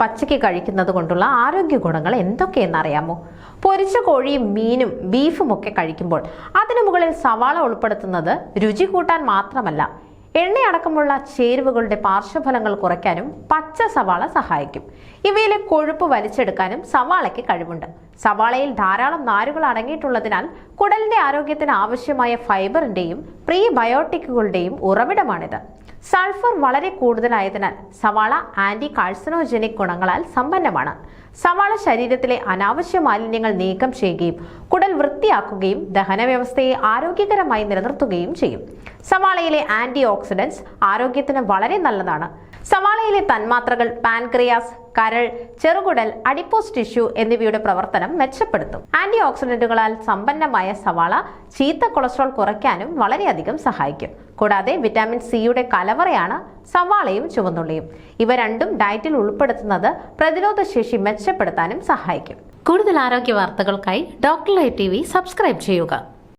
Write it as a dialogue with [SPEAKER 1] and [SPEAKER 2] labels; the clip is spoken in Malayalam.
[SPEAKER 1] പച്ചയ്ക്ക് കഴിക്കുന്നത് കൊണ്ടുള്ള ആരോഗ്യ ഗുണങ്ങൾ എന്തൊക്കെയെന്ന് അറിയാമോ പൊരിച്ച കോഴിയും മീനും ബീഫും ഒക്കെ കഴിക്കുമ്പോൾ അതിനു മുകളിൽ സവാള ഉൾപ്പെടുത്തുന്നത് രുചി കൂട്ടാൻ മാത്രമല്ല എണ്ണയടക്കമുള്ള ചേരുവകളുടെ പാർശ്വഫലങ്ങൾ കുറയ്ക്കാനും പച്ച സവാള സഹായിക്കും. ഇവയിലെ കൊഴുപ്പ് വലിച്ചെടുക്കാനും സവാളയ്ക്ക് കഴിവുണ്ട്. സവാളയിൽ ധാരാളം നാരുകൾ അടങ്ങിയിട്ടുള്ളതിനാൽ കുടലിന്റെ ആരോഗ്യത്തിന് ആവശ്യമായ ഫൈബറിന്റെയും പ്രീബയോട്ടിക്കുകളുടെയും ഉറവിടമാണിത്. സൾഫർ വളരെ കൂടുതലായതിനാൽ സവാള ആന്റി കാഴ്സനോജനിക് ഗുണങ്ങളാൽ സമ്പന്നമാണ്. സവാള ശരീരത്തിലെ അനാവശ്യ മാലിന്യങ്ങൾ നീക്കം ചെയ്യുകയും കുടൽ വൃത്തിയാക്കുകയും ദഹന വ്യവസ്ഥയെ ആരോഗ്യകരമായി നിലനിർത്തുകയും ചെയ്യും. സവാളയിലെ ആന്റി ഓക്സിഡൻസ് ആരോഗ്യത്തിന് വളരെ നല്ലതാണ്. സവാളയിലെ തന്മാത്രകൾ പാൻക്രിയാസ് കരൾ ചെറുകുടൽ അഡിപ്പോസ് ടിഷ്യൂ എന്നിവയുടെ പ്രവർത്തനം മെച്ചപ്പെടുത്തും. ആന്റി ഓക്സിഡന്റുകളാൽ സമ്പന്നമായ സവാള ചീത്ത കൊളസ്ട്രോൾ കുറയ്ക്കാനും വളരെയധികം സഹായിക്കും. കൂടാതെ വിറ്റാമിൻ സിയുടെ കലവറയാണ് സവാളയും ചുവന്നുള്ളിയും. ഇവ രണ്ടും ഡയറ്റിൽ ഉൾപ്പെടുത്തുന്നത് പ്രതിരോധ ശേഷി മെച്ചപ്പെടുത്താനും സഹായിക്കും. കൂടുതൽ ആരോഗ്യ വാർത്തകൾക്കായി doctor live T V subscribe ചെയ്യുക